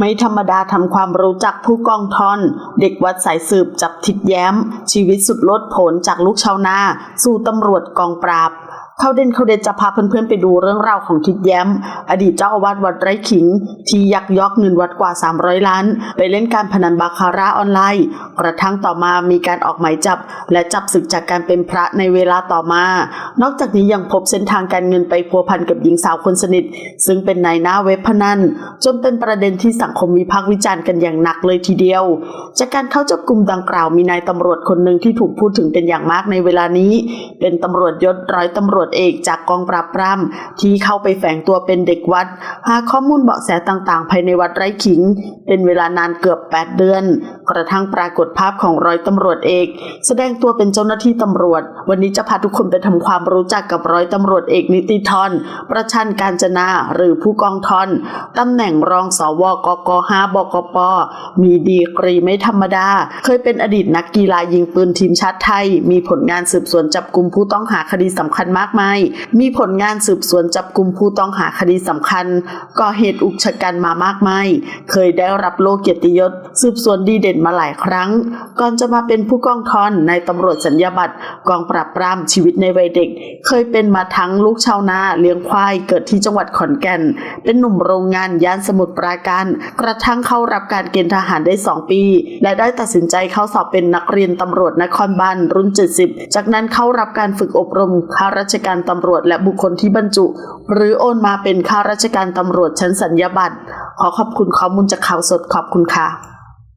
ไม่ธรรมดาทำความรู้จักผู้กองทอน เด็กวัดสายสืบจับทิดแย้ม ชีวิตสุดลดผลจากลูกชาวนา สู่ตำรวจกองปราบ ขาเด่นเขาเด่นจะพาเพื่อนๆไปดูเรื่องราวของทิดแย้ม อดีตเจ้าอาวาสวัดไร่ขิง ที่ยักยอกเงินวัดกว่า 300 ล้าน ไปเล่นการพนันบาคาร่าออนไลน์ กระทั่งต่อมามีการออกหมายจับ และจับศึกจากการเป็นพระในเวลาต่อมา นอกจากนี้ยังพบเส้นทางการเงินไปพัวพันกับหญิงสาวคนสนิท ซึ่งเป็นนายหน้าเว็บพนันจนเป็นประเด็นที่สังคมวิพากษ์วิจารณ์กันอย่างหนักเลยทีเดียว จากการเข้าจับกลุ่มดังกล่าวมีนายตำรวจคนหนึ่งที่ถูกพูดถึงเป็นอย่างมากในเวลานี้ เป็นตำรวจยศร้อยตำรวจเอกจากกองปราบปรามที่เข้าไปแฝงตัวเป็นเด็กวัด หาข้อมูลเบาะแสต่างๆ ภายในวัดไร่ขิง เป็นเวลานานเกือบ 8 เดือน กระทั่งปรากฏภาพของร้อยตำรวจเอก แสดงตัวเป็นเจ้าหน้าที่ตำรวจ วันนี้จะพาทุกคนไปทำความรู้จักกับร้อยตำรวจเอกนิติธรประชันการจนาหรือผู้กองทอนตำแหน่งรองสวกก5บกปมีดีกรีไม่ธรรมดา เคยเป็นอดีตนักกีฬายิงปืนทีมชาติไทย มีผลงานสืบสวนจับกลุ่มผู้ต้องหาคดีสำคัญมากมาย มีผลงานสืบสวนจับกลุ่มผู้ต้องหาคดีสำคัญ ก่อเหตุอุกชะกันมามากมาย เคยได้รับโลเกียรติยศ สืบสวนดีเด่นมาหลายครั้ง ก่อนจะมาเป็นผู้กองทอนในตำรวจสัญญาบัตรกองปราบปรามชีวิตในวัยเด็ก เคยเป็นมาทั้งลูกชาวนาเลี้ยงควายเกิดที่จังหวัดขอนแก่น เป็นหนุ่มโรงงานย่านสมุทรปราการ กระทั่งเข้ารับการเกณฑ์ทหารได้ 2 ปี และได้ตัดสินใจเข้าสอบเป็นนักเรียนตำรวจนครบาลรุ่น 70 จากนั้นเข้ารับการฝึกอบรมข้าราชการตำรวจและบุคคลที่บรรจุ หรือโอนมาเป็นข้าราชการตำรวจชั้นสัญญาบัตรขอขอบคุณข้อมูลจากข่าวสดขอบคุณค่ะ